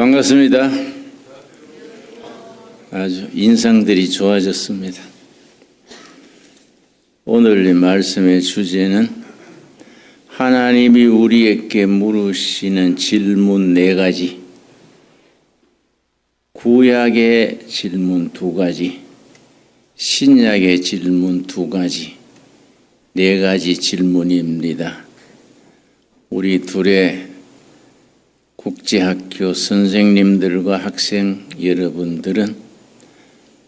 반갑습니다. 아주 인상들이 좋아졌습니다. 오늘 이 말씀의 주제는 하나님이 우리에게 물으시는 질문 네 가지, 구약의 질문 두 가지, 신약의 질문 두 가지, 네 가지 질문입니다. 우리 둘의 국제학교 선생님들과 학생 여러분들은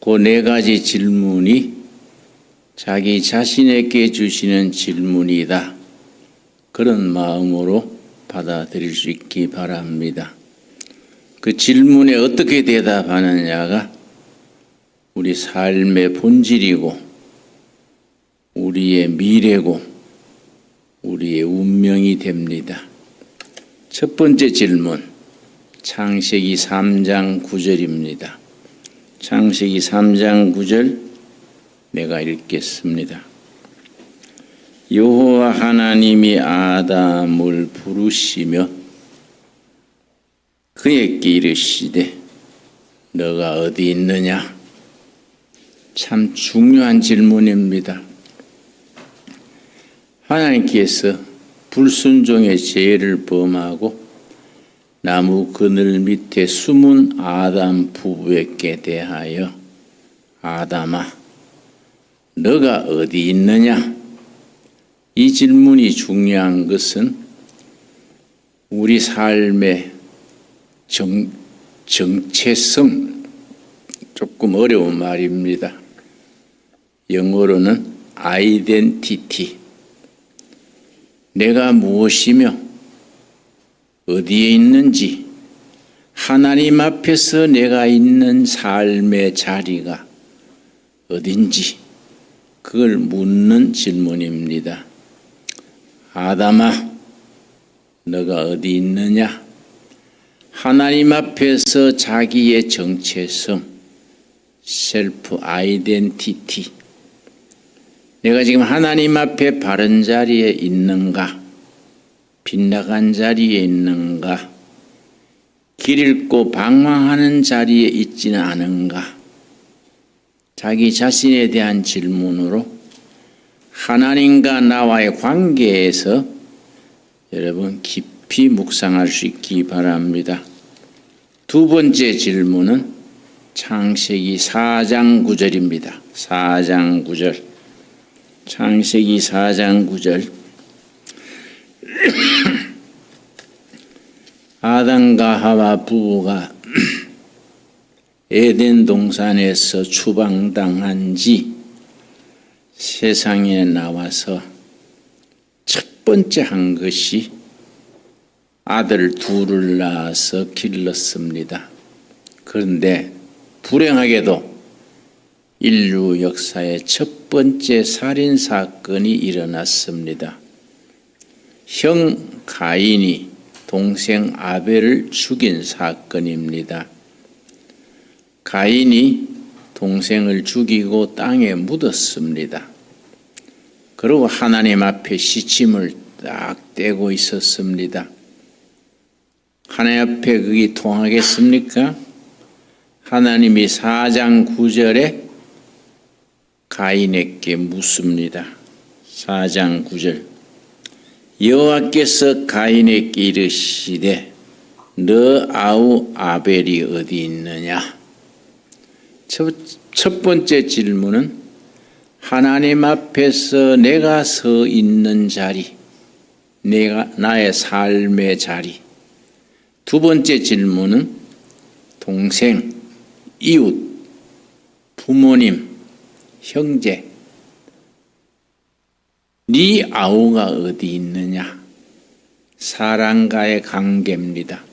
그 네 가지 질문이 자기 자신에게 주시는 질문이다. 그런 마음으로 받아들일 수 있기 바랍니다. 그 질문에 어떻게 대답하느냐가 우리 삶의 본질이고 우리의 미래고 우리의 운명이 됩니다. 첫 번째 질문, 창세기 3장 9절입니다. 창세기 3장 9절 내가 읽겠습니다. 여호와 하나님이 아담을 부르시며 그에게 이르시되 너가 어디 있느냐? 참 중요한 질문입니다. 하나님께서 불순종의 죄를 범하고 나무 그늘 밑에 숨은 아담 부부에게 대하여 아담아 너가 어디 있느냐? 이 질문이 중요한 것은 우리 삶의 정, 정체성 조금 어려운 말입니다. 영어로는 아이덴티티 내가 무엇이며 어디에 있는지 하나님 앞에서 내가 있는 삶의 자리가 어딘지 그걸 묻는 질문입니다. 아담아, 너가 어디 있느냐? 하나님 앞에서 자기의 정체성, 셀프 아이덴티티, 내가 지금 하나님 앞에 바른 자리에 있는가? 빗나간 자리에 있는가? 길 잃고 방황하는 자리에 있지는 않은가? 자기 자신에 대한 질문으로 하나님과 나와의 관계에서 여러분 깊이 묵상할 수 있기 바랍니다. 두 번째 질문은 창세기 4장 9절입니다. 4장 9절. 창세기 4장 9절 아담과 하와 부부가 에덴 동산에서 추방당한 지 세상에 나와서 첫 번째 한 것이 아들 둘을 낳아서 길렀습니다. 그런데 불행하게도 인류 역사의 첫 번째 살인 사건이 일어났습니다. 형 가인이 동생 아벨을 죽인 사건입니다. 가인이 동생을 죽이고 땅에 묻었습니다. 그리고 하나님 앞에 시침을 딱 떼고 있었습니다. 하나님 앞에 그게 통하겠습니까? 하나님이 4장 9절에 가인에게 묻습니다. 4장 9절 여호와께서 가인에게 이르시되 너 아우 아벨이 어디 있느냐? 첫, 첫 번째 질문은 하나님 앞에서 내가 서 있는 자리, 내가 나의 삶의 자리. 두 번째 질문은 동생, 이웃, 부모님, 형제, 네 아우가 어디 있느냐? 사랑과의 관계입니다.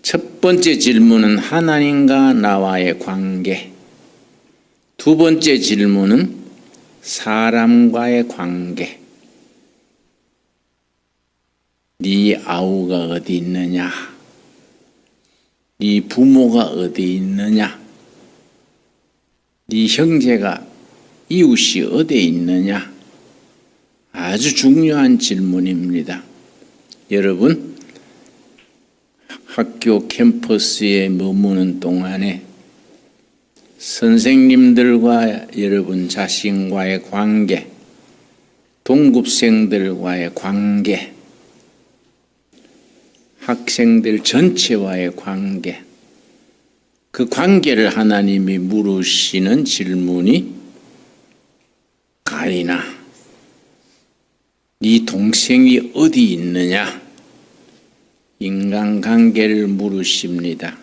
첫 번째 질문은 하나님과 나와의 관계. 두 번째 질문은 사람과의 관계. 네 아우가 어디 있느냐? 네 부모가 어디 있느냐? 네 형제가 이웃이 어디에 있느냐? 아주 중요한 질문입니다. 여러분, 학교 캠퍼스에 머무는 동안에 선생님들과 여러분 자신과의 관계, 동급생들과의 관계, 학생들 전체와의 관계, 그 관계를 하나님이 물으시는 질문이 가인아, 네 동생이 어디 있느냐? 인간관계를 물으십니다.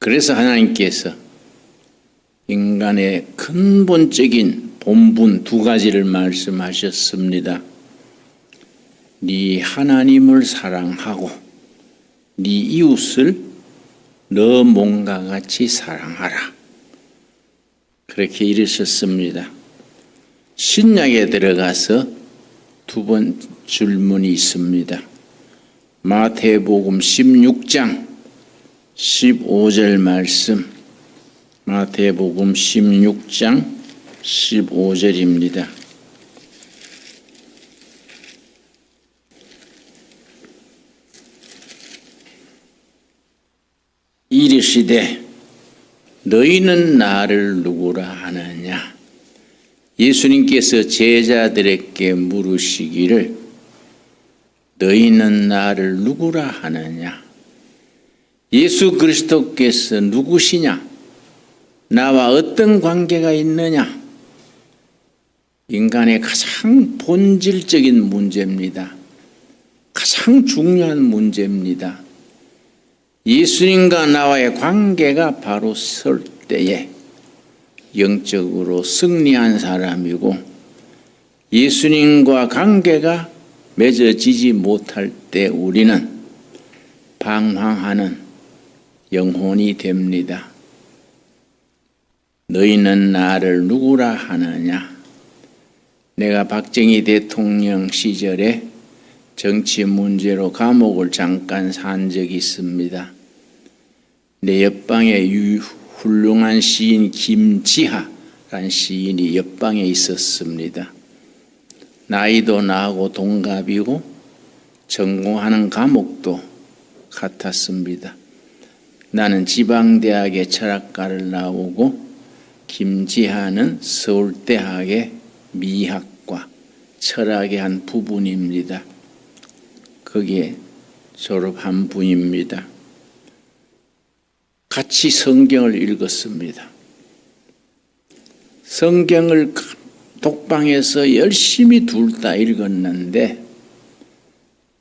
그래서 하나님께서 인간의 근본적인 본분 두 가지를 말씀하셨습니다. 네 하나님을 사랑하고 네 이웃을 너 몸과 같이 사랑하라. 그렇게 이르셨습니다. 신약에 들어가서 두 번 질문이 있습니다. 마태복음 16장 15절 말씀 마태복음 16장 15절입니다. 이르시되 너희는 나를 누구라 하느냐 예수님께서 제자들에게 물으시기를 너희는 나를 누구라 하느냐 예수 그리스도께서 누구시냐 나와 어떤 관계가 있느냐 인간의 가장 본질적인 문제입니다. 가장 중요한 문제입니다. 예수님과 나와의 관계가 바로 설 때에 영적으로 승리한 사람이고 예수님과 관계가 맺어지지 못할 때 우리는 방황하는 영혼이 됩니다. 너희는 나를 누구라 하느냐? 내가 박정희 대통령 시절에 정치 문제로 감옥을 잠깐 산 적이 있습니다. 내 옆방에 유, 훌륭한 시인 김지하라는 시인이 옆방에 있었습니다. 나이도 나하고 동갑이고 전공하는 과목도 같았습니다. 나는 지방대학의 철학과를 나오고 김지하는 서울대학의 미학과 철학의 한 부분입니다. 거기에 졸업한 분입니다. 같이 성경을 읽었습니다. 성경을 독방에서 열심히 둘 다 읽었는데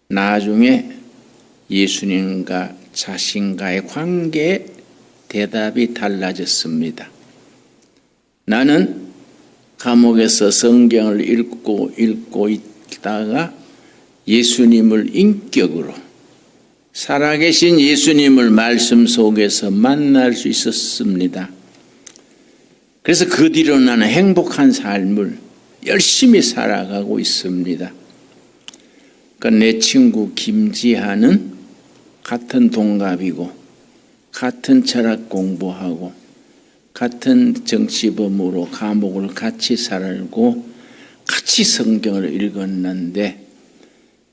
나중에 예수님과 자신과의 관계에 대답이 달라졌습니다. 나는 감옥에서 성경을 읽고 읽고 있다가 예수님을 인격으로 살아계신 예수님을 말씀 속에서 만날 수 있었습니다. 그래서 그 뒤로 나는 행복한 삶을 열심히 살아가고 있습니다. 그러니까 내 친구 김지하는 같은 동갑이고 같은 철학 공부하고 같은 정치범으로 감옥을 같이 살고 같이 성경을 읽었는데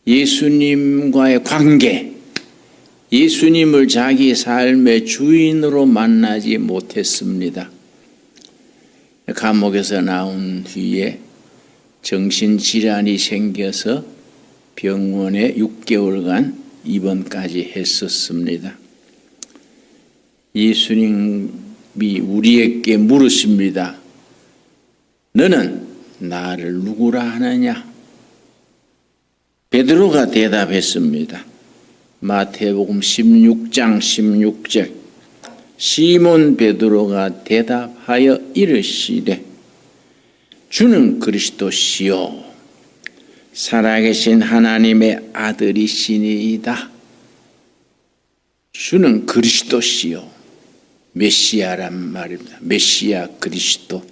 예수님과의 관계, 예수님을 자기 삶의 주인으로 만나지 못했습니다. 감옥에서 나온 뒤에 정신질환이 생겨서 병원에 6개월간 입원까지 했었습니다. 예수님이 우리에게 물으십니다. 너는 나를 누구라 하느냐? 베드로가 대답했습니다. 마태복음 16장 16절 시몬 베드로가 대답하여 이르시되 주는 그리스도시요 살아계신 하나님의 아들이시니이다. 주는 그리스도시요 메시아란 말입니다. 메시아 그리스도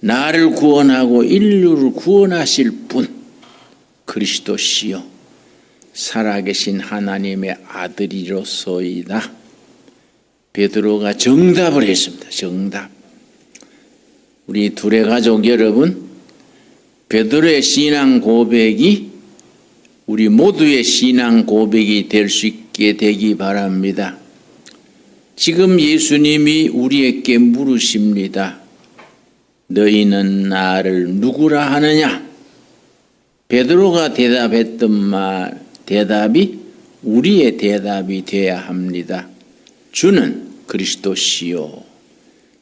나를 구원하고 인류를 구원하실 분 그리스도시요 살아계신 하나님의 아들이로소이다. 베드로가 정답을 했습니다. 정답. 우리 둘의 가족 여러분, 베드로의 신앙 고백이 우리 모두의 신앙 고백이 될 수 있게 되기 바랍니다. 지금 예수님이 우리에게 물으십니다. 너희는 나를 누구라 하느냐? 베드로가 대답했던 말, 대답이 우리의 대답이 되어야 합니다. 주는 그리스도시요.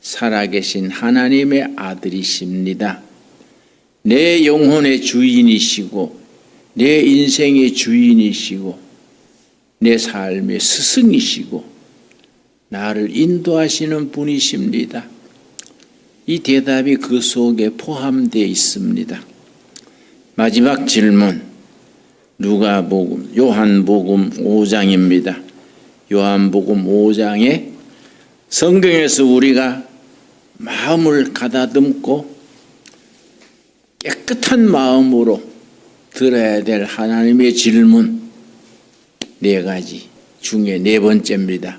살아계신 하나님의 아들이십니다. 내 영혼의 주인이시고, 내 인생의 주인이시고, 내 삶의 스승이시고, 나를 인도하시는 분이십니다. 이 대답이 그 속에 포함되어 있습니다. 마지막 질문. 누가복음 요한복음 5장입니다. 요한복음 5장에 성경에서 우리가 마음을 가다듬고 깨끗한 마음으로 들어야 될 하나님의 질문 네 가지 중에 네 번째입니다.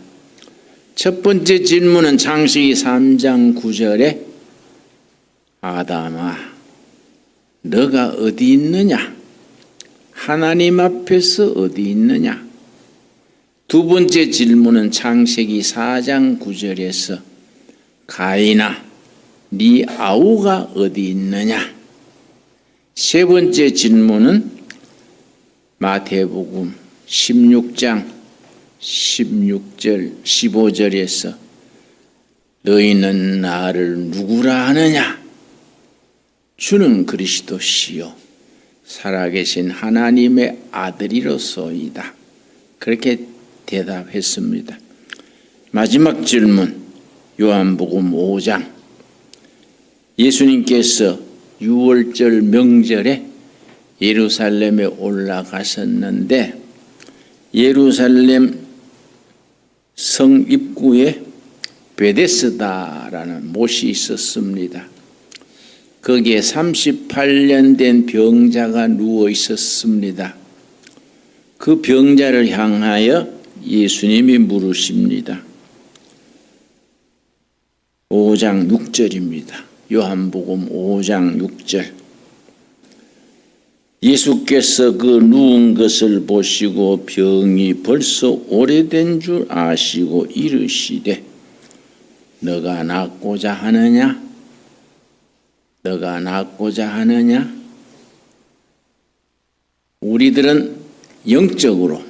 첫 번째 질문은 창세기 3장 9절에 아담아 너가 어디 있느냐? 하나님 앞에서 어디 있느냐? 두 번째 질문은 창세기 4장 9절에서 가인아 네 아우가 어디 있느냐? 세 번째 질문은 마태복음 16장 16절 15절에서 너희는 나를 누구라 하느냐? 주는 그리스도시요 살아계신 하나님의 아들이로소이다. 그렇게 대답했습니다. 마지막 질문 요한복음 5장 예수님께서 6월절 명절에 예루살렘에 올라가셨는데 예루살렘 성 입구에 베데스다라는 못이 있었습니다. 거기에 38년 된 병자가 누워 있었습니다. 그 병자를 향하여 예수님이 물으십니다. 5장 6절입니다. 요한복음 5장 6절. 예수께서 그 누운 것을 보시고 병이 벌써 오래된 줄 아시고 이르시되 너가 낫고자 하느냐? 너가 낫고자 하느냐? 우리들은 영적으로,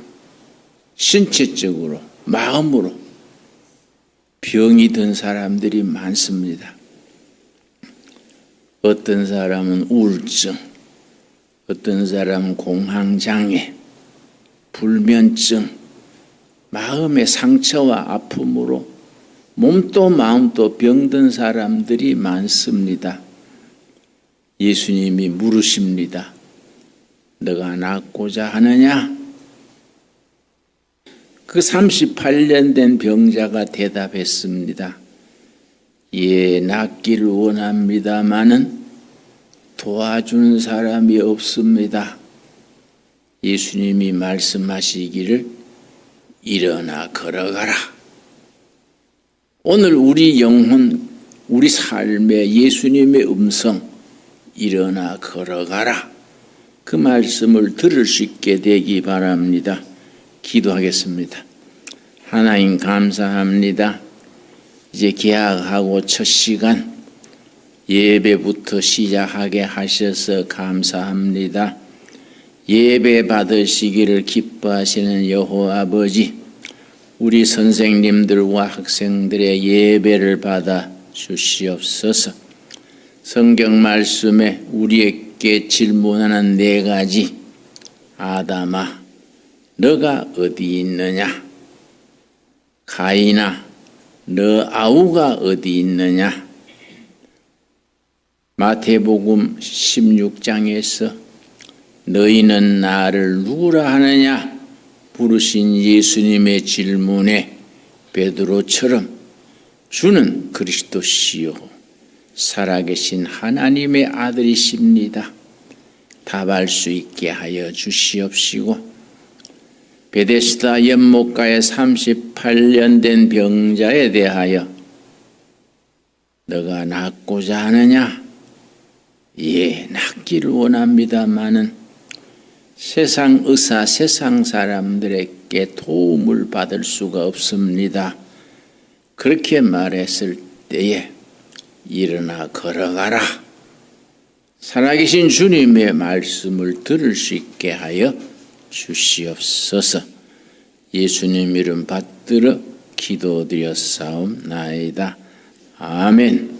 신체적으로, 마음으로 병이 든 사람들이 많습니다. 어떤 사람은 우울증, 어떤 사람은 공황장애, 불면증, 마음의 상처와 아픔으로 몸도 마음도 병든 사람들이 많습니다. 예수님이 물으십니다. 너가 낫고자 하느냐? 그 38년 된 병자가 대답했습니다. 예, 낫기를 원합니다마는 도와주는 사람이 없습니다. 예수님이 말씀하시기를 일어나 걸어가라. 오늘 우리 영혼, 우리 삶에 예수님의 음성, 일어나 걸어가라. 그 말씀을 들을 수 있게 되기 바랍니다. 기도하겠습니다. 하나님 감사합니다. 이제 개학하고 첫 시간 예배부터 시작하게 하셔서 감사합니다. 예배 받으시기를 기뻐하시는 여호와 아버지, 우리 선생님들과 학생들의 예배를 받아 주시옵소서. 성경 말씀에 우리에게 질문하는 네 가지. 아담아 너가 어디 있느냐? 가인아 너 아우가 어디 있느냐? 마태복음 16장에서 너희는 나를 누구라 하느냐? 부르신 예수님의 질문에 베드로처럼 주는 그리스도시요 살아계신 하나님의 아들이십니다. 답할 수 있게 하여 주시옵시고 베데스다 연못가에 38년 된 병자에 대하여 너가 낫고자 하느냐? 예, 낫기를 원합니다마는 세상 의사, 세상 사람들에게 도움을 받을 수가 없습니다. 그렇게 말했을 때에 일어나 걸어가라. 살아계신 주님의 말씀을 들을 수 있게 하여 주시옵소서. 예수님 이름 받들어 기도드렸사옵나이다. 아멘.